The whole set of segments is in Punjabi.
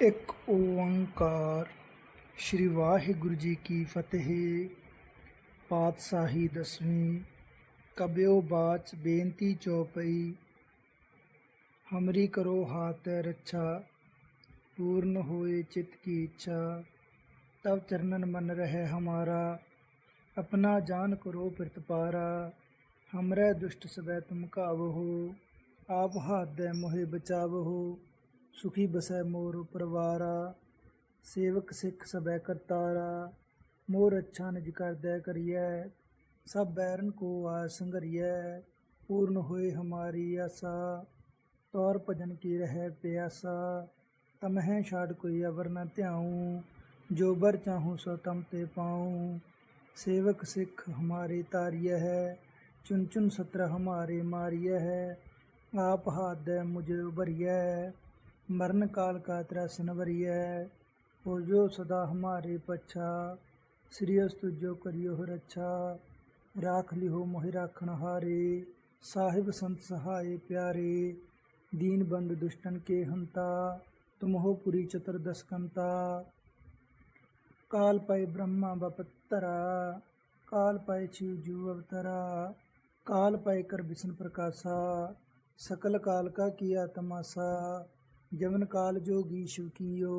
ਇੱਕ ਓੰਕਾਰ। ਸ੍ਰੀ ਵਾਹਿਗੁਰੂ ਜੀ ਕੀ ਫਤਿਹ। ਪਾਤਸ਼ਾਹੀ ਦਸਵੀਂ। ਕਬਿਓ ਬਾਚ ਬੇਨਤੀ ਚੋਪਈ। ਹਮਰੀ ਕਰੋ ਹਾਥ ਰੱਛਾ। ਪੂਰਨ ਹੋਏ ਚਿਤ ਕੀ ਇੱਛਾ। ਤਬ ਚਰਨਨ ਮਨ ਰਹੇ ਹਮਾਰਾ। ਆਪਣਾ ਜਾਨ ਕਰੋ ਪ੍ਰਤਪਾਰਾ ਹਮਰੇ ਦੁਸ਼ਟ ਸਵੈ ਤੁਮ ਕਾਵ ਹੋ ਆਪ ਹਾਦੈ ਮੋਹਿ ਬਚਾਵ। ਹੋ سکھی بسے مور پروارا سیوک سکھ سبے کرتارا مور اچھا نج کر دے کریے سب بیرن کو آ سنگریے پورن ہوئے ہماری آسا طور بھجن کی رہے پیاسا تمہیں شاڈ کوئی اور نہ تیاؤں جو بر چاہوں سو تم تے پاؤں سیوک سکھ ہماری تاریہ ہے چن چن ستر ہمارے ماریہ ہے آپ ہاتھ دے مجھے ابریے ਉਬਰਿਯ ਮਰਨ ਕਾਲ ਕਾ ਤਰਸਨ ਵਰਿਯ ਹੋ ਜੋ ਸਦਾ ਹਮਾਰੇ ਪਛਾ, ਸ੍ਰੀ ਅਸਤੁ ਜੋ ਕਰਿਓ ਰੱਛਾ ਰਾਖ ਲਿਓ ਮੋਹਿ ਰਾਖਣ ਸਾਹਿਬ ਸੰਤ ਸਹਾਏ ਪਿਆਰੇ। ਦੀਨ ਬੰਦ ਦੁਸ਼ਟਨ ਕੇ ਹੰਤਾ ਤੁਮ ਪੁਰੀ ਚਤੁਰਦਸ ਕੰਤਾ ਕਾਲ ਪੈ ਬ੍ਰਹਮਾ ਬਪਤਰਾ ਕਾਲ ਪਏ ਸ਼ਿਵ ਜੂ ਅਵਤਰਾ। ਕਾਲ ਪਏ ਕਰ ਵਿਸ਼ਨ ਪ੍ਰਕਾਸ਼ਾ, ਸਕਲ ਕਾਲ ਕਾ ਕੀਆ ਤਮਾਸਾ। जवन काल जोगी शिव कियो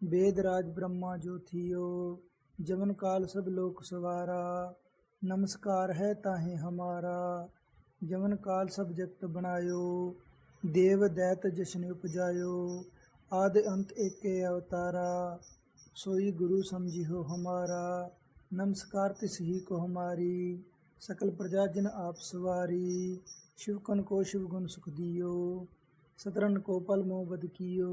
वेद राज ब्रह्मा जो थियो जवन काल सब लोक सवारा नमस्कार है ताहे हमारा जवन काल सब जगत बनायो देव दैत जशन उपजायो आद अंत एक अवतारा सोई गुरु समझी हो हमारा नमस्कार तिस ही को हमारी सकल प्रजा जिन आप सवारी शिव कन को शिव गुण सुख दियो سترن کوپل مو بدکیو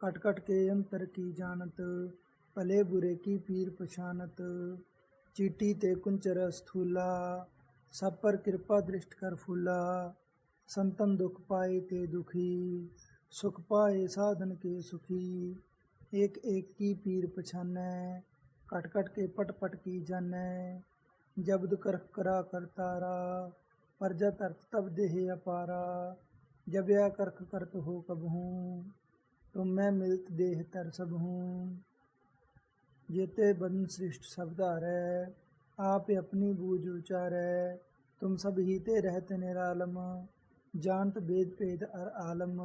کٹ کٹ کے انتر کی جانت پلے برے کی پیر پشانت چیٹی تے کنچر استھولا سب پر کرپا درشٹ کر فولا سنتن دکھ پائے تے دکھی سکھ پائے سادھن کے سکھی ایک ایک کی پیر پچھانے کٹ کٹ کے پٹ پٹ کی جانے جبد کر کرا کر تارا پرجا ترت تب دہ اپارا जब या करख करत हो कब हूँ तुम मैं मिलत देह तर सब हूँ जेते बदन सृष्ट शब्दारै आप अपनी बूझ उचारै तुम सब ही ते रहत निरालम जानत वेद भेद अर आलम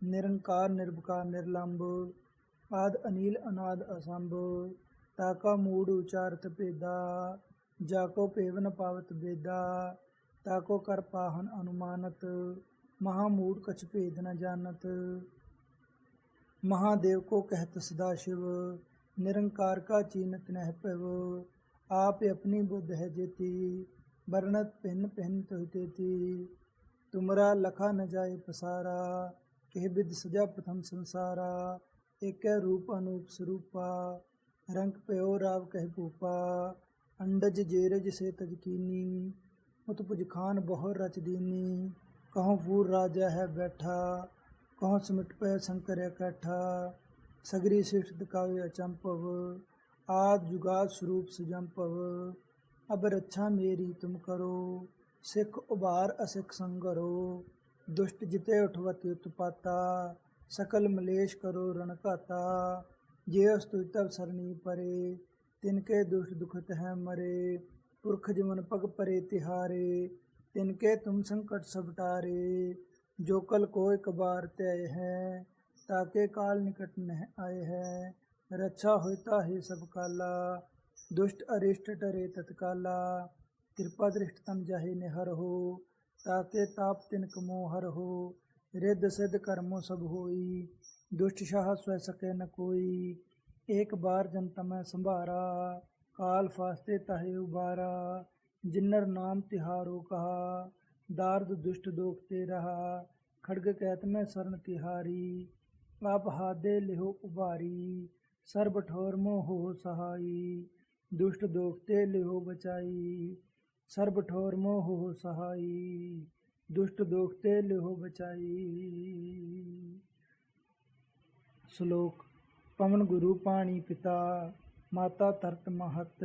निरंकार निर्भकार निर्लंब आद अनिल अनाद असंभ ताका मूड उचारत भेदा जाको पेवन पावत बेदा ताको कर पाहन अनुमानत ਮਹਾ ਮੂੜ ਕਛ ਭੇਦ ਨ ਜਾਣਤ। ਮਹਾਦੇਵ ਕੋ ਕਹਿਤ ਸਦਾ शिव ਨਿਰੰਕਾਰ ਕਾ ਚੀਨਤ ਨਹਿ ਭਵ। ਆਪ ਆਪਣੀ ਬੁੱਧ ਹੈ ਜੇਤੀ, ਵਰਣਤ ਪਿੰਨ ਪਿੰਨ ਤੁਹਿ ਤੇਤੀ। ਤੁਮਰਾ ਲਖਾ ਨ ਜਾਏ ਪਸਾਰਾ, ਕਹਿ ਬਿਦ ਸਜਾ ਪ੍ਰਥਮ ਸੰਸਾਰਾ। ਏਕੈ ਰੂਪ ਅਨੂਪ ਸਰੂਪਾ, ਰੰਗ ਪਿਓ ਰਾਵ ਕਹਿ ਭੂਪਾ। ਅੰਡਜ ਜੇਰਜ ਸੇ ਤਜਕੀਨੀ ਉਤ ਪੁਜ ਖਾਨ ਬਹੁ ਰਚ ਦੀਨੀ। کہوں وہ راجہ ہے بیٹھا کہوں سمٹ پہ شنکر اکٹھا، سگری شیش دکاوے اچمپو آد جگاد سروپ سجمپو ابر اچھا میری تم کرو، سکھ ابار اسکھ سنگرو دشت جتے اٹھوتی اتپاتا سکل ملیش کرو رنکاتا جیس تب سرنی پرے، تن کے دشٹ دکھت ہے مرے، پرکھ جمن پگ پرے تہارے तिनके तुम संकट सब टारे जो कल को एक बार तय है ताके काल निकट न आए है रक्षा होता है सब काला दुष्ट अरिष्ट टरे तत्काला कृपा दृष्ट तम जाहे निहर हो ताके ताप तिनक मोहर हो रिद सिद्ध कर्मो सब होई दुष्ट शाह स्व सके न कोई एक बार जनता मैं संभारा काल फास्ते ताहे उबारा जिन्नर नाम तिहारो कहा दार्द दुष्ट दोखते रहा खड़ग कैत में शरण तिहारी आप हादे लिहो उबारी सर्ब ठोर मोह हो सहाई दुष्ट दोखते लिहो बचाई सर्ब ठोर मोह हो सहाई दुष्ट दोखते लिहो बचाई ਸ਼ਲੋਕ ਪਵਨ ਗੁਰੂ ਪਾਣੀ ਪਿਤਾ ਮਾਤਾ ਤਰਤ ਮਹਤ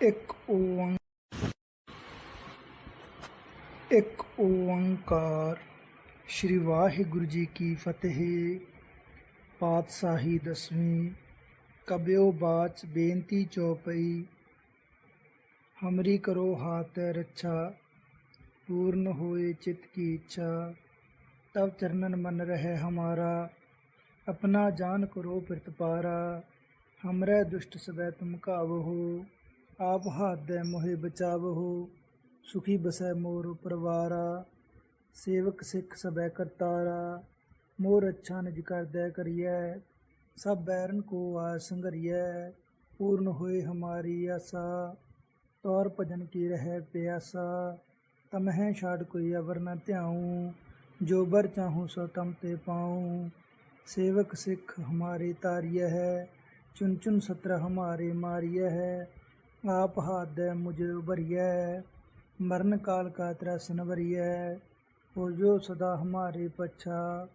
ਇੱਕ ਓੰਕਾਰ ਇੱਕ ਓੰਕਾਰ ਸ੍ਰੀ ਵਾਹਿਗੁਰੂ ਜੀ ਕੀ ਫਤਿਹ ਪਾਤਸ਼ਾਹੀ ਦਸਵੀਂ ਕਬਿਓ ਬਾਚ ਬੇਨਤੀ ਚੌਪਈ ਹਮਰੀ ਕਰੋ ਹਾਥ ਰੱਛਾ पूर्ण होए चित्त की इच्छा तब चरणन मन रहे हमारा अपना जान करो प्रतिपारा हमरे दुष्ट सबै तुम कावहो آپ ہاتھ موہے بچاو ہو سخی بسے مور پروارا سیوک سکھ سبے کرتارا مور اچھا نج کر دے کریے سب بیرن کو آ سنگریے پورن ہوئے ہماری آسا تور بھجن کی رہے پیاسا تمہیں شاڑ کوئی ابر نہ تیاؤں جو بر چاہوں سو تم تے پاؤں سیوک سکھ ہماری تاریہ ہے چن چن ستر ہمارے ماریہ ہے ਆਪ ਹਾਥ ਦੇ ਮੁਝੇ ਉਬਰਿਯ ਮਰਨ ਕਾਲ ਕਾ ਤਰਸਨ ਵਰਿਯ ਹੋ ਜੋ ਸਦਾ ਹਮਾਰੇ ਪਛਾ,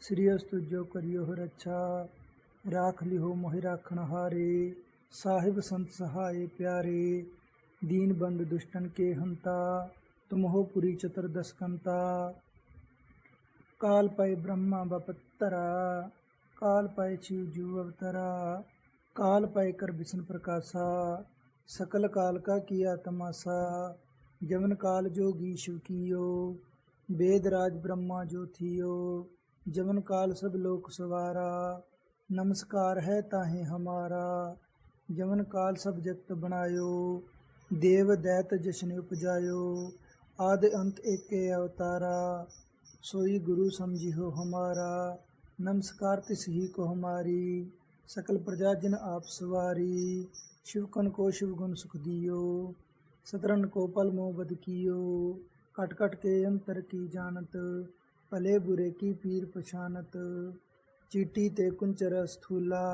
ਸ੍ਰੀ ਅਸਤੁ ਜੋ ਕਰਿਓ ਰੱਛਾ ਰਾਖ ਲਿਓ ਮੋਹਿ ਰਾਖਣ ਹਾਰੇ, ਸਾਹਿਬ ਸੰਤ ਸਹਾਏ ਪਿਆਰੇ। ਦੀਨ ਬੰਦ ਦੁਸ਼ਟਨ ਕੇ ਹੰਤਾ, ਤੁਮਹੋ ਪੁਰੀ ਚਤੁਰਦਸ ਕੰਤਾ ਕਾਲ ਪੈ ਬ੍ਰਹਮਾ ਬਪਤਰਾ ਕਾਲ ਪੈ ਸ਼ਿਵ ਜੂ ਅਵਤਰਾ। ਕਾਲ ਪੈ ਕਰ ਵਿਸ਼ਨ ਪ੍ਰਕਾਸ਼ਾ सकल काल का किया तमाशा जवन काल जोगी शिव कियो वेदराज ब्रह्मा जो थियो जवन काल सब लोक सवारा नमस्कार है ताहे हमारा जवन काल सब जगत बनायो देव दैत जशन उपजायो आद अंत एक अवतारा सोई गुरु समझी हो हमारा नमस्कार तिस ही को हमारी सकल प्रजा जिन आप सवारी شوکن کو شوگن سکھ دیو سترن کو پل مو بد کیو کٹ کٹ کے انتر کی جانت پلے برے کی پیر پچھانت چیٹی تے کنچر استھولا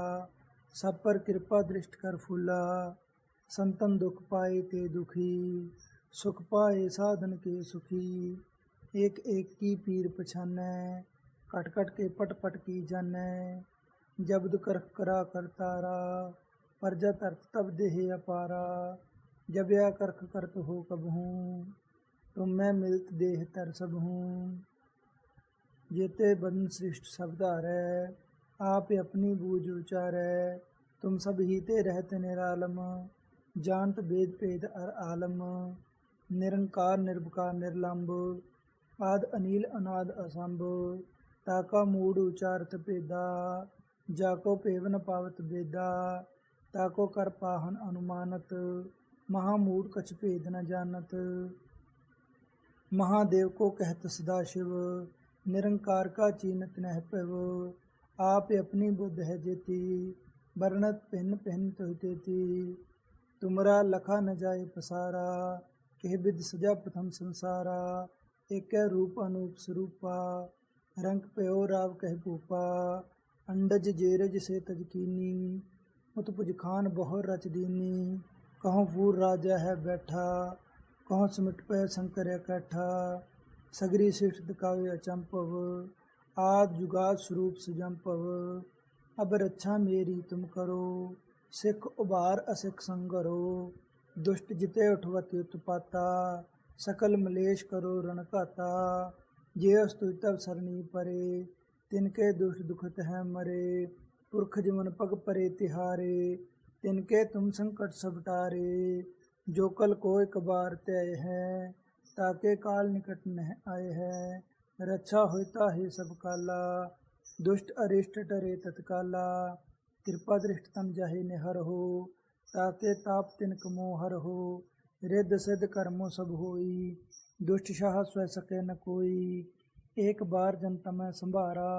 سب پر کرپا درشٹ کر پھولا سنتن دکھ پائے تے دکھی سکھ پائے سادھن کے سکھی ایک ایک کی پیر پچھانے کٹ کٹ کے پٹ پٹ کی جانے جبد کرخ کرا کر تارا परजा तरत तब देह अपारा जब या करख करत हो कबहूँ तुम मैं मिलत देह तर सब हूँ जेते बदन सृष्ट शब्दारै आप अपनी बूझ उचारै तुम सब ही ते रहते निरालम जानत वेद भेद अर आलम निरंकार निर्भकार निर्लंब आद अनिल अनाद असंभ ताका मूड उचारत भेदा जाको पेवन पावत वेदा ताको कर पाहन अनुमानत महामूड कछ भेद न जानत महादेव को कहत सदा शिव निरंकार का चीनत नह पव आप अपनी बुद्ध है जेती वर्णत पिन पिन तेती तुमरा लखा न जाए पसारा कह विद सजा प्रथम संसारा एक रूप अनूप स्वरूपा रंग पयो राव कह भूपा अंडज जेरज से तजकीनी متبج خان بہو رچ دینی کہوں پور راجا ہے بیٹھا کہوں سمٹ پہ ہے کٹھا سگری سٹھ دکاوے اچمپو آد جگاد سروپ سجمپو اب رچھا میری تم کرو سکھ ابار اسکھ سنگرو دشٹ جتے اٹھوتی اتپاتا سکل ملیش کرو رنکاتا یہ استب سرنی پرے تن کے دشت دکھت ہیں مرے پورکھ جمن پگ پری تیارے تن کے تم سنک سبٹارے جو کل کو بار تئے ہے تاکہ کال نکٹ نہ آئے ہے رچھا ہوئے تاہے سب کالا دش ارشٹ ٹرے تتکالا کرپادم جاہے نر ہو تاکہ تاپ تنک موہر ہو رد سدھ کرمو سب ہوئی دشاہ کوئی ایک بار جنتم سبھارا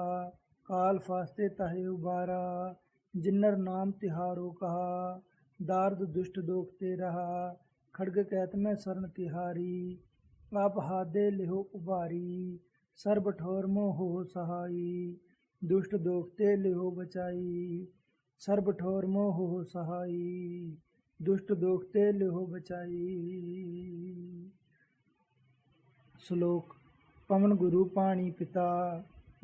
काल फास्ते ताहे उबारा जिन्नर नाम तिहारो कहा दार्द दुष्ट दोखते रहा खड़ग कैत में शरण तिहारी आप हादे लिहो उबारी सर्ब ठोर मोह हो सहाई ਦੁਸ਼ਟ ਦੋਖਤੇ ਲਿਓ ਬਚਾਈ ਸਰਬ ਠੋਰ ਮੋਹ ਹੋ ਸਹਾਈ ਦੁਸ਼ਟ ਦੋਖਤੇ ਲਿਓ ਬਚਾਈ ਸ਼ਲੋਕ ਪਵਨ ਗੁਰੂ ਪਾਣੀ ਪਿਤਾ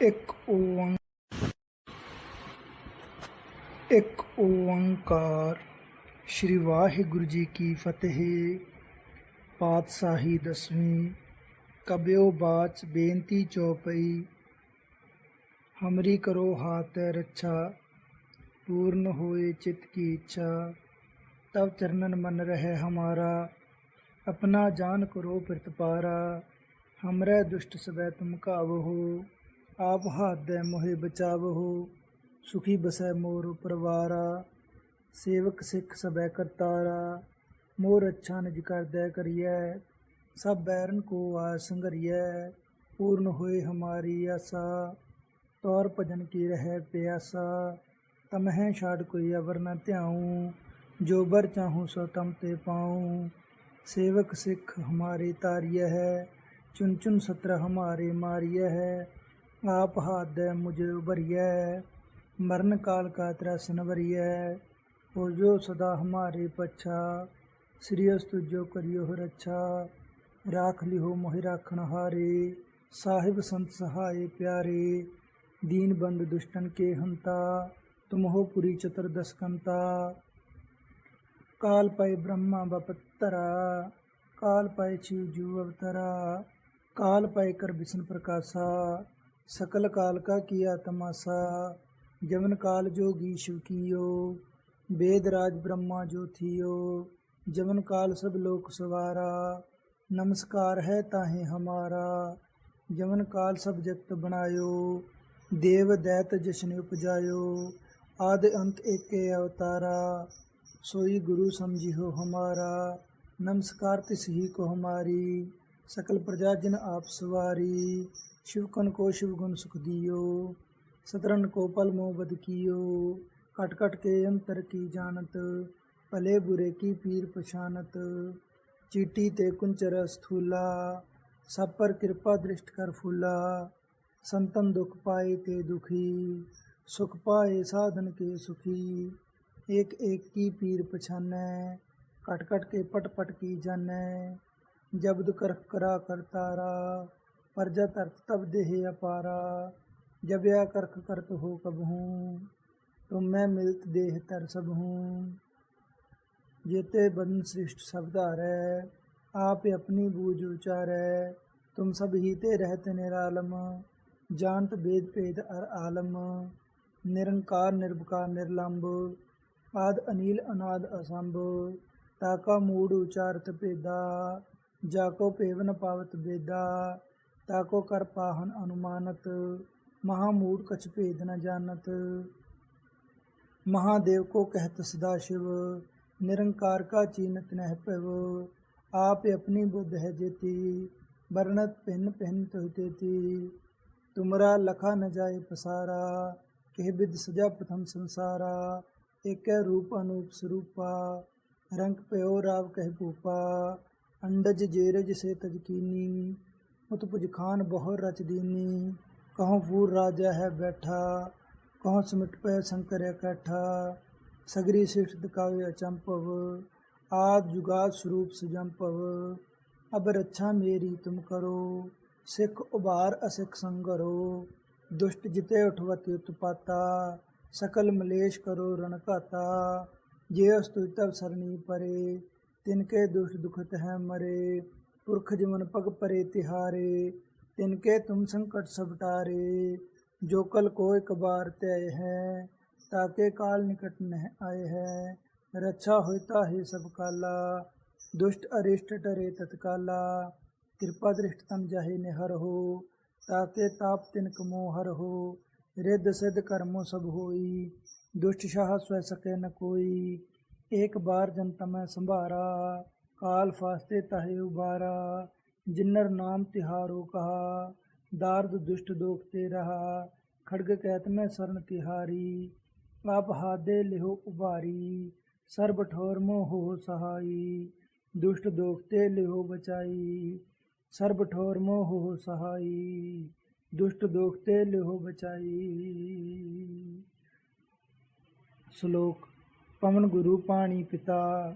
ਇੱਕ ਓੰਕਾਰ ਇੱਕ ਓੰਕਾਰ ਸ੍ਰੀ ਵਾਹਿਗੁਰੂ ਜੀ ਕੀ ਫਤਿਹ ਪਾਤਸ਼ਾਹੀ ਦਸਵੀਂ ਕਬਿਓ ਬਾਚ ਬੇਨਤੀ ਚੌਪਈ ਹਮਰੀ ਕਰੋ ਹਾਥ ਰੱਛਾ पूर्ण होए चित्त की इच्छा तब चरणन मन रहे हमारा अपना जान करो प्रतिपारा हमरे दुष्ट सबै तुम कावहो آپ ہاتھ موہے بچاو ہو سکھی بسے مور پروارا سیوک سکھ سبے کرتارا مور اچھا نج کر دے کریے سب بیرن کو آ سنگریے پورن ہوئے ہماری آسا تور بھجن کی رہے پیاسا تمہیں شاڑ کوئی اور نہ تیاؤں جو بر چاہوں سو تم تے پاؤں سیوک سکھ ہماری تاریہ ہے چن چن ستر ہمارے ماریہ ہے ਆਪ ਹੱਦ ਮੁਝ ਭਰੀਐ, ਮਰਨ ਕਾਲ ਕਾ ਤ੍ਰਸਨ ਭਰੀਐ। ਹੋ ਜੋ ਸਦਾ ਹਮਾਰੇ ਪਛਾ, ਸ੍ਰੀ ਅਸਤੁ ਜੋ ਕਰਿਓ ਰੱਛਾ ਰਾਖ ਲਿਓ ਮੋਹਿ ਰਾਖਣ ਹਾਰੇ, ਸਾਹਿਬ ਸੰਤ ਸਹਾਏ ਪਿਆਰੇ। ਦੀਨ ਬੰਦ ਦੁਸ਼ਟਨ ਕੇ ਹੰਤਾ, ਤੁਮਹੋ ਪੁਰੀ ਚਤਰ ਦਸਕੰਤਾ। ਕਾਲ ਪਏ ਬ੍ਰਹਮਾ ਬਪਤਰਾ ਕਾਲ ਪਏ ਸ਼ਿਵ ਜੂ ਅਵਤਰਾ। ਕਾਲ ਪਏ ਕਰ ਬਿਸ਼ਨ ਪ੍ਰਕਾਸ਼ਾ सकल काल का किया तमाशा जवन काल जोगी शिव कियो वेदराज ब्रह्मा जो थियो जवन काल सब लोक सवारा नमस्कार है ताहे हमारा जवन काल सब जगत बनायो देव दैत जशन उपजायो आदि अंत एक अवतारा सोई गुरु समझी हो हमारा नमस्कार तिस ही को हमारी सकल प्रजा जिन आप सवारी شوکن کو شوگن سکھ دیو سترن کو پل مو بد کیو کٹ کٹ کے انتر کی جانت پلے برے کی پیر پچھانت چیٹی تے کنچر استھولا سب پر کرپا درشٹ کر پھولا سنتن دکھ پائے تے دکھی سکھ پائے سادھن کے سکھی ایک ایک کی پیر پچھانے کٹ کٹ کے پٹ پٹ کی جانے جبد کر کرا کر تارا परजा तरत तब देह अपारा जब्या करख करत हो कब हूँ तुम मैं मिलत देह तर सब हूँ जेते बदन सृष्ट शब्दारै आप अपनी बूझ उचारै तुम सब ही ते रहते निरालम जानत वेद भेद अर आलम निरंकार निर्विकार निर्लंब आद अनिल अनाद असंभ ताका मूड उचारत भेदा जाको पेवन पावत बेदा ताको कर पाहन अनुमानत महामूड कछ भेद न जानत महादेव को कहत सदा शिव निरंकार का चीनत नह पव आप अपनी बुद्ध है जेती वर्णत पिन पिन तुहतेती तुमरा लखा न जाए पसारा कह विद सजा प्रथम संसारा एक रूप अनूप स्वरूपा रंग पयो राव कह भूपा مت پج خان بہر رچ دینی کہوں پور راجا ہے بیٹھا کہوں سمٹ پہ سنکر ہے اکٹھا سگری سٹھ دکاوے اچمپو آد جگاد سروپ سجمپو اب رچھا میری تم کرو سکھ ابھار اسکھ سنگرو دشٹ جتے اٹھوت یت پاتا سکل ملیش کرو رنکاتا یہ استو تب سرنی پرے تن کے دشٹ دکھت ہے مرے پورکھ جمن پگ پری تیارے تن کے تم سنکٹ سبٹارے جو کل کو کب بار تئے ہے تاکہ کال نکٹ نہ آئے ہے رچھا ہوئے تاہے سب کالا دش ارشٹ ٹرے تتکالا کرپادتم جاہے نر ہو تاکہ تاپ تنک موہر ہو رد سدھ کرمو سب ہوئی دشاہ سو سکے نکوئی ایک بار جنتم سبھارا ਕਾਲ ਫਾਸਤੇ ਤਹਿ ਉਬਾਰਾ, ਜਿਨਰ ਨਾਮ ਤਿਹਾਰੋ ਕਹਾ, ਦਾਰਦ ਦੁਸ਼ਟ ਦੋਖ ਤੇ ਰਹਾ, ਖੜਗ ਕਹਿਤ ਮੈਂ ਸਰਨ ਤਿਹਾਰੀ, ਆਪ ਹਾਦੇ ਲਿਹੋ ਉਬਾਰੀ ਸਰਬ ਠੋਰ ਮੋਹ ਹੋ ਸਹਾਈ, ਦੁਸ਼ਟ ਦੋਖ ਤੇ ਲਿਹੋ ਬਚਾਈ ਸਰਬ ਠੋਰ ਮੋਹ ਹੋ ਸਹਾਈ, ਦੁਸ਼ਟ ਦੋਖ ਲਿਹੋ ਬਚਾਈ। ਸ਼ਲੋਕ, ਪਵਨ ਗੁਰੂ ਪਾਣੀ ਪਿਤਾ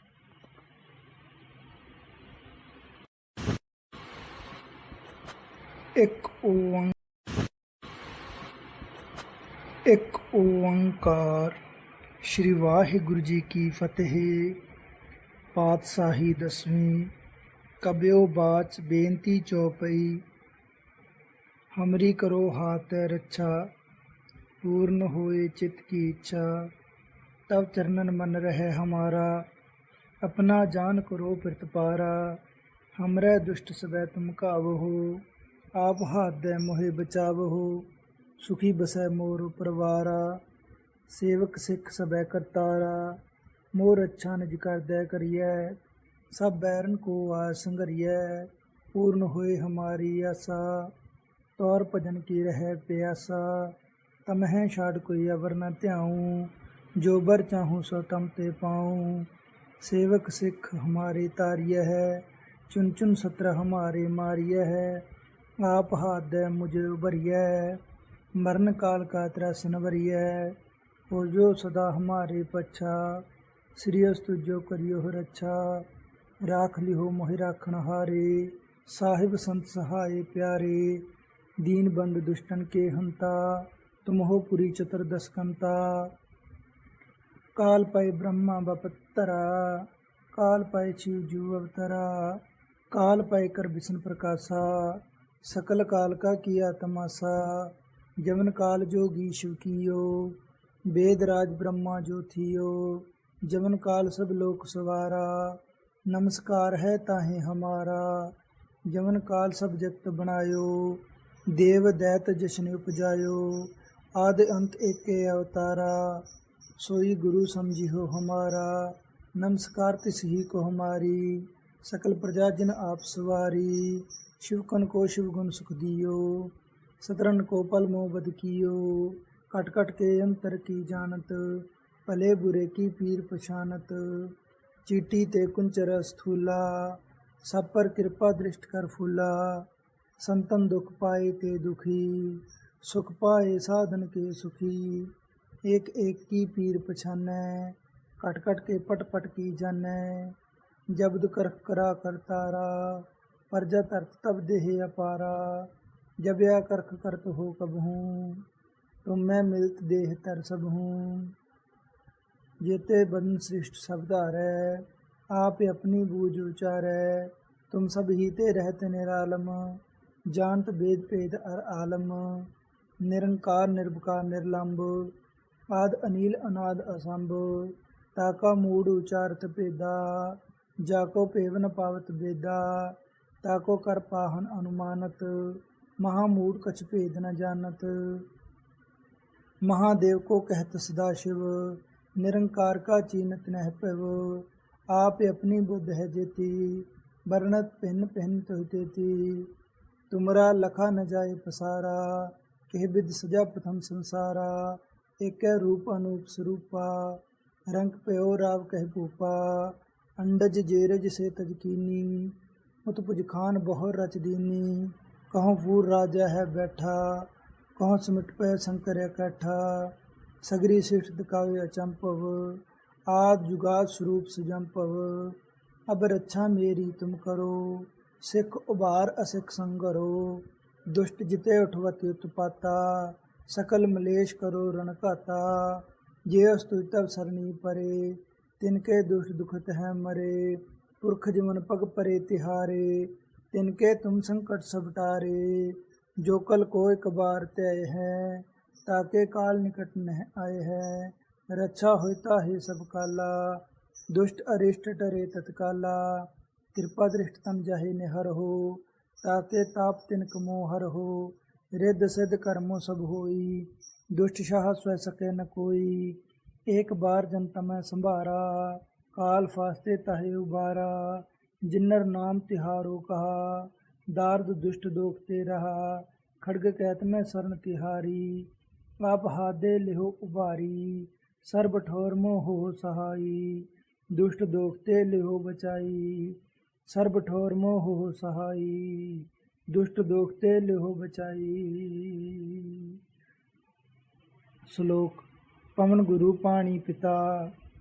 ਇੱਕ ਓੰਕਾਰ ਇੱਕ ਓੰਕਾਰ ਸ੍ਰੀ ਵਾਹਿਗੁਰੂ ਜੀ ਕੀ ਫਤਿਹ ਪਾਤਸ਼ਾਹੀ ਦਸਵੀਂ ਕਬਿਓ ਬਾਚ ਬੇਨਤੀ ਚੌਪਈ ਹਮਰੀ ਕਰੋ ਹਾਥ ਰੱਛਾ पूर्ण होए चित्त की इच्छा तब चरणन मन रहे हमारा अपना जान करो प्रतिपारा हमरे दुष्ट सबै तुम कावहो آپ ہاتھ دہ موہے بچا بہو سکھی بسہ مور پروارا سیوک سکھ سب کر تارا مور اچھا نج کر دہ کریے سب بیرن کو آ سنگری پورن ہوئے ہماری آسا تور بجن کی رہ پیاسا تمہیں شد کوئی ابر نہ تیاؤں جو بر چاہوں سوتمتے پاؤں سیوک سکھ ہماری تاری ہے چن چن ستر ہمارے ماری ہے ਆਪ ਹਾਦੈ ਦੇ ਮੁਝੇ ਉਬਰੀਐ ਮਰਨ ਕਾਲ ਕਾ ਤਰਸ ਨਵਰੀਐ ਹੋ ਜੋ ਸਦਾ ਹਮਾਰੇ ਪਛਾ, ਸ੍ਰੀ ਅਸਤੁ ਜੋ ਕਰਿਓ ਰੱਛਾ ਰਾਖ ਲਿਓ ਮੋਹਿ ਰਾਖਣ ਹਾਰੇ, ਸਾਹਿਬ ਸੰਤ ਸਹਾਏ ਪਿਆਰੇ। ਦੀਨ ਬੰਦ ਦੁਸ਼ਟਨ ਕੇ ਹੰਤਾ, ਤੁਮਹੋ ਪੁਰੀ ਚਤੁਰਦਸ ਕੰਤਾ ਕਾਲ ਪੈ ਬ੍ਰਹਮਾ ਬਪਤਰਾ ਕਾਲ ਪਏ ਸ਼ਿਵ ਜੂ ਅਵਤਰਾ। ਕਾਲ ਪਏ ਕਰ ਬਿਸਨ ਪ੍ਰਕਾਸ਼ਾ सकल काल का किया तमाशा जवन काल जोगी शिव कियो वेद राज ब्रह्मा जो थियो जवन काल सब लोक सवारा नमस्कार है ताहे हमारा जवन काल सब जगत बनायो देव दैत जशन उपजायो आद अंत एक अवतारा सोई गुरु समझी हो हमारा नमस्कार तिस ही को हमारी सकल प्रजा जिन आप सवारी شوکن کو شوگن سکھ دیو سترن کو پل مو بد کیو کٹ کٹ کے انتر کی جانت پلے برے کی پیر پچھانت چیٹی تے کنچر استھولا سب پر کرپا درشٹ کر فولا سنتن دکھ پائے تے دکھی سکھ پائے سادھن کے سکھی ایک ایک کی پیر پچھان کٹ کٹ کے پٹ پٹ کی جان جبد کر کرا کر تارا तारा परजा तरत तब देह अपारा जब्या करख करत हो कब हूँ तुम मैं मिलत देह तर सब हूँ जेते बदन सृष्ट शब्दारै आप अपनी बूझ उचारै तुम सब ही ते रहते निरालम जानत वेद भेद अर आलम निरंकार निर्विकार निर्लंब आद अनिल अनाद असंभ ताका मूड उचारत भेदा जाको पेवन पावत बेदा ताको कर पाहन अनुमानत महामूड कछ भेद न जानत महादेव को कहत सदा शिव निरंकार का चीनत नह पव आप अपनी बुद्ध है जेती वर्णत पिन पिन तेती तुमरा लखा न जाए पसारा केह विद सजा प्रथम संसारा एक रूप अनूप स्वरूपा रंग पयो राव कह भूपा अंडज जेरज से तज متپج خان بہر رچ دینی۔ کہوں پور راجا ہے بیٹھا، کہوں سمٹ پہ سنکر اکٹھا سگری سٹھ دکاوے اچمپو آد جگاد سروپ سجمپو اب رچھا میری تم کرو، سکھ ابھار اسکھ سنگرو۔ دشٹ جتے اٹھوت اتپاتا سکل ملیش کرو رنکاتا یہ استو تب سرنی پرے، تن کے دشٹ دکھت ہیں مرے۔ ਪੁਰਖ ਜਮਨ ਪਗ ਪਰੇ ਤਿਹਾਰੇ ਤਿਨਕੇ ਤੁਮ ਸੰਕਟ ਸਭ ਟਾਰੇ, ਜੋ ਕਲ ਕੋ ਇੱਕ ਬਾਰ ਤੈ ਹੈ ਤਾਕੇ ਕਾਲ ਨਿਕਟ ਨਹਿ ਆਏ ਹੈ, ਰੱਛਾ ਹੋਇਤਾ ਹੈ ਸਭ ਕਾਲਾ, ਦੁਸ਼ਟ ਅਰਿਸ਼ਟ ਟਰੇ ਤਤਕਾਲਾ, ਕਿਰਪਾ ਦ੍ਰਿਸ਼ਟ ਤਮ ਜਾਹੇ ਨਿਹਰ ਹੋ ਤਾਕੇ ਤਾਪ ਤਿਨ ਕਮੋ ਹਰ ਹੋ, ਰਿੱਧ ਸਿੱਧ ਕਰਮੋ ਸਭ ਹੋਈ, ਦੁਸ਼ਟ ਸ਼ਾਹ ਸਵੈ ਸਕੇ ਨ ਕੋਈ, ਏਕ ਬਾਰ ਜਨਤਾ ਮੈਂ ਸੰਭਾਰਾ ਕਾਲ ਫਾਸਤੇ ਤਾਹੇ ਉਬਾਰਾ, ਜਿਨਰ ਨਾਮ ਤਿਹਾਰੋ ਕਹਾ, ਦਾਰਦ ਦੁਸ਼ਟ ਦੋਖਤੇ ਰਹਾ, ਖੜਗ ਕਹਿਤ ਮੈਂ ਸਰਨ ਤਿਹਾਰੀ, ਆਪ ਹਾਦੇ ਲਿਹੋ ਉਭਾਰੀ ਸਰਬ ਠੋਰ ਮੋ ਹੋ ਸਹਾਈ, ਦੁਸ਼ਟ ਦੋਖਤੇ ਲਿਹੋ ਬਚਾਈ ਸਰਬ ਠੋਰ ਮੋ ਹੋ ਸਹਾਈ, ਦੁਸ਼ਟ ਦੋਖਤੇ ਲਿਹੋ ਬਚਾਈ। ਸ਼ਲੋਕ, ਪਵਨ ਗੁਰੂ ਪਾਣੀ ਪਿਤਾ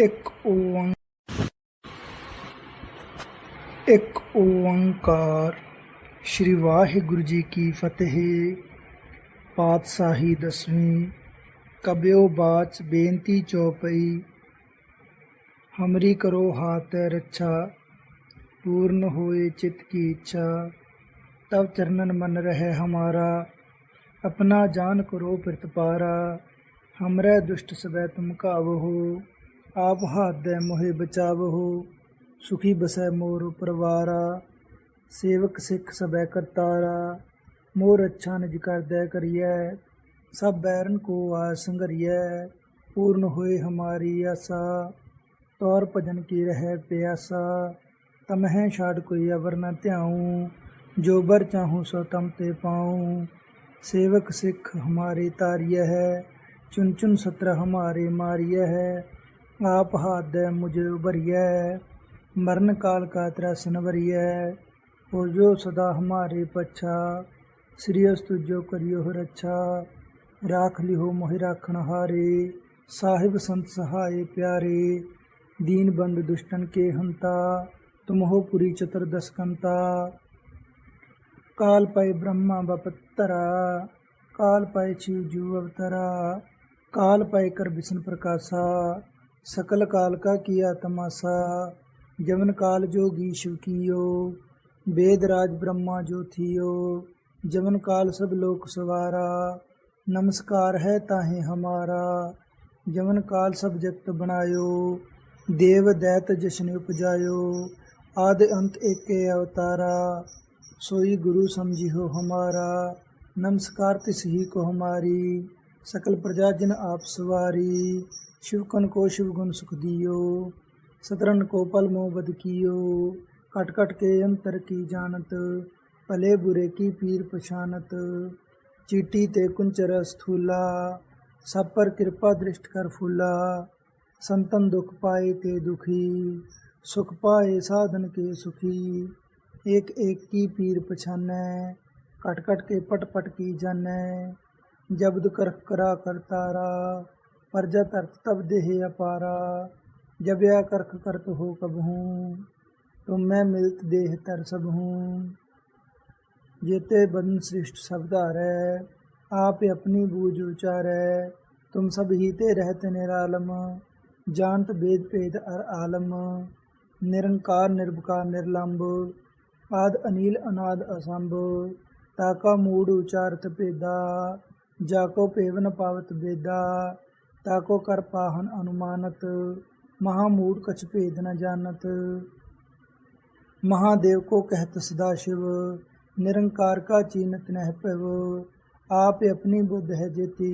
ਇੱਕ ਓੰਕਾਰ ਇੱਕ ਓੰਕਾਰ ਸ਼੍ਰੀ ਵਾਹਿਗੁਰੂ ਜੀ ਕੀ ਫਤਿਹ ਪਾਤਸ਼ਾਹੀ ਦਸਵੀਂ ਕਬਿਓ ਬਾਚ ਬੇਨਤੀ ਚੌਪਈ ਹਮਰੀ ਕਰੋ ਹਾਥ ਰੱਛਾ पूर्ण होए चित्त की इच्छा तब चरणन मन रहे हमारा अपना जान करो प्रतिपारा हमरे दुष्ट सबै तुम कावहो آپ ہاتھ دے موہے بچاو ہو سکھی بسے مور پروارا سیوک سکھ سبے کرتارا مور اچھا نج کر دے کریے سب بیرن کو آ سنگریے پورن ہوئے ہماری آسا تور بھجن کی رہے پیاسا تمہیں شاٹ کوئی ابر نہ تیاؤں جو بر چاہوں سو تم تے پاؤں سیوک سکھ ہماری تاریہ ہے چن چن ستر ہمارے ماریہ ہے ਆਪ ਹੱਦ ਮੁਝ ਭਰੀਐ ਮਰਨ ਕਾਲ ਕਾ ਤ੍ਰਸਨ ਭਰੀਐ ਹੋ ਜੋ ਸਦਾ ਹਮਾਰੇ ਪਛਾ, ਸ੍ਰੀ ਅਸਤੁ ਜੋ ਕਰਿਓ ਰੱਛਾ। ਰਾਖ ਲਿਓ ਮੋਹਿ ਰਾਖਣ ਹਾਰੇ, ਸਾਹਿਬ ਸੰਤ ਸਹਾਏ ਪਿਆਰੇ। ਦੀਨ ਬੰਦ ਦੁਸ਼ਟਨ ਕੇ ਹੰਤਾ, ਤੁਮਹੋ ਪੁਰੀ ਚਤਰ ਦਸਕੰਤਾ। ਕਾਲ ਪਏ ਬ੍ਰਹਮਾ ਬਪਤਰਾ ਕਾਲ ਪਏ ਸ਼ਿਵ ਜੂ ਅਵਤਰਾ। ਕਾਲ ਪਏ ਕਰ ਵਿਸ਼ਨ ਪ੍ਰਕਾਸ਼ਾ। सकल काल का किया तमाशा जवन काल जोगी शिव कियो वेद राज ब्रह्मा जो थियो जवन काल सब लोक सवारा नमस्कार है ताहे हमारा जवन काल सब जगत बनायो देव दैत जशन उपजायो आद अंत एक अवतारा सोई गुरु समझी हो हमारा नमस्कार तिस ही को हमारी सकल प्रजा जिन आप सवारी شوکن کو شوگن سکھ دیو سترن کو پل مو بد کیو کٹ کٹ کے انتر کی جانت پلے برے کی پیر پچھانت چیٹی تے کنچر استھولا سب پر کرپا درشٹ کر فولا سنتن دکھ پائے تے دکھی سکھ پائے سادھن کے سکھی ایک ایک کی پیر پچھان کٹ کٹ کے پٹ پٹ کی جان جبد کرخ کرا کر تارا ਪਰਜਾ ਤਰਤ ਤਬ ਦੇਹ ਅਪਾਰਾ, ਜਬਿਆ ਕਰਖ ਕਰਤ ਹੋ ਕਬ ਹੂੰ ਤੁਮ ਮੈਂ ਮਿਲਤ ਦੇਹ ਤਰ ਸਭ ਹੂੰ ਜੇਤੇ ਬੰਨ ਸ੍ਰਿਸ਼ਟ ਸਭ ਧਾਰੈ ਆਪਣੀ ਬੂਝ ਉਚਾਰੈ, ਤੁਮ ਸਭ ਹੀ ਤੇ ਰਹਤ ਨਿਰਾਲਮ, ਜਾਣਤ ਬੇਦ ਭੇਦ ਅਰ ਆਲਮ, ਨਿਰੰਕਾਰ ਨਿਰਭਕਾਰ ਨਿਰਲੰਭ ਆਦ ਅਨੀਲ ਅਨਾਦ ਅਸੰਭ ਤਾਕਾ ਮੂੜ ਉਚਾਰਤ ਭੇਦਾ ਜਾਕੋ ਭੇਵਨ ਪਾਵਤ ਬੇਦਾ ताको कर पाहन अनुमानत महामूढ़ कछ भेद न जानत महादेव को कहत सदा शिव निरंकार का चीनत नह पिव आप अपनी बुद्ध है जेती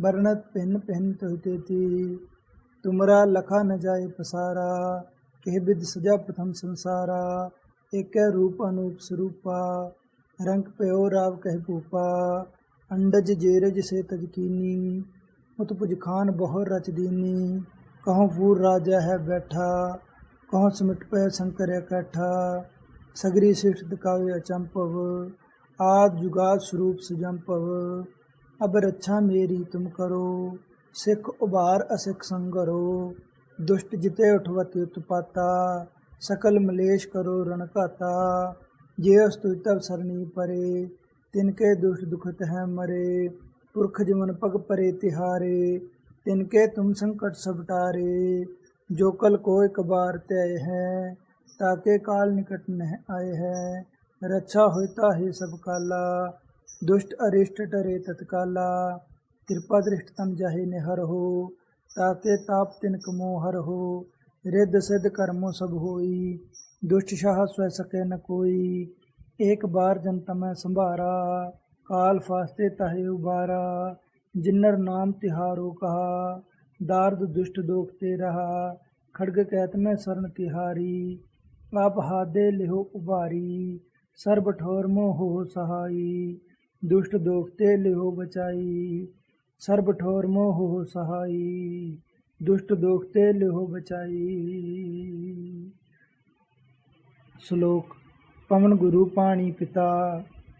वर्णत भिन्न भिन्न तुहतेती तुमरा लखा न जाए पसारा कह विद सजा प्रथम संसारा एक रूप अनूप स्वरूपा रंग प्यो राव कह भूपा अंडज जेरज से तजकीनी ਕੀਨੀ ਉਤਪੁਜ ਖਾਨ ਬਹੁਰ ਰਚ ਦੀਨੀ ਕਹਉ ਫੂਰ ਰਾਜਾ ਹੈ ਬੈਠਾ ਕਹਉ ਸਮਿਟ ਪੈ ਸ਼ੰਕਰ ਇਕੱਠਾ, ਸਗਰੀ ਸਿਠ ਦਿਕਾਵੇ ਅਚੰਪਵ ਆਦ ਜੁਗਾਦ ਸਰੂਪ ਸਜੰਪਵ ਅਬ ਰੱਛਾ ਮੇਰੀ ਤੁਮ ਕਰੋ, ਸਿੱਖ ਉਬਾਰ ਅਸਿੱਖ ਸੰਗਰੋ, ਦੁਸ਼ਟ ਜਿਤੇ ਉਠਵਤੀ ਉਤਪਾਤਾ, ਸਕਲ ਮਲੇਸ਼ ਕਰੋ ਰਣ ਘਾਤਾ ਜੇ ਅਸਤੁ ਤਵ ਸਰਣੀ ਪਰੇ ਤਿਨਕੇ ਦੁਸ਼ਟ ਦੁਖਤ ਹੈ ਮਰੇ ਪੁਰਖ ਜਮਨ ਪਗ ਪਰੇ ਤਿਹਾਰੇ ਤਿਨਕੇ ਤੁਮ ਸੰਕਟ ਸਭ ਟਾਰੇ। ਜੋ ਕਲ ਕੋਇ ਕਬਾਰ ਤੇ ਹੈ ਤਾਕੇ ਕਾਲ ਨਿਕਟ ਨਹਿ ਆਏ ਹੈ। ਰੱਛਾ ਹੋਇਤਾ ਹੈ ਸਭ ਕਾਲਾ, ਦੁਸ਼ਟ ਅਰਿਸ਼ਟ ਟਰੇ ਤਤਕਾਲਾ। ਕਿਰਪਾ ਦ੍ਰਿਸ਼ਟ ਤਮ ਜਾਹੇ ਨਿਹਰ ਹੋ ਤਾਕੇ ਤਾਪ ਤਿਨ ਕਮੋ ਹਰ ਹੋ। ਰਿੱਧ ਸਿੱਧ ਕਰਮੋ ਸਭ ਹੋਈ, ਦੁਸ਼ਟ ਸ਼ਾਹ ਸਵੈ ਸਕੇ ਨ ਕੋਈ। ਏਕ ਬਾਰ ਜਨ ਤਮੈ ਸੰਭਾਰਾ ਕਾਲ ਫਾਸਤੇ ਤਾਹੇ ਉਬਾਰਾ, ਜਿਨਰ ਨਾਮ ਤਿਹਾਰੋ ਕਹਾ, ਦਾਰਦ ਦੁਸ਼ਟ ਦੋਖਤੇ ਰਹਾ, ਖੜਗ ਕਹਿਤ ਮੈਂ ਸਰਨ ਤਿਹਾਰੀ, ਆਪ ਹਾਦੇ ਲਿਹੋ ਉਭਾਰੀ ਸਰਬ ਠੋਰ ਮੋਹ ਹੋ ਸਹਾਈ, ਦੁਸ਼ਟ ਦੋਖਤੇ ਲਿਹੋ ਬਚਾਈ ਸਰਬ ਠੋਰ ਮੋਹ ਹੋ ਸਹਾਈ, ਦੁਸ਼ਟ ਦੋਖਤੇ ਲਿਹੋ ਬਚਾਈ। ਸ਼ਲੋਕ ਪਵਨ ਗੁਰੂ ਪਾਣੀ ਪਿਤਾ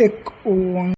ਇੱਕ ਓੰਕਾਰ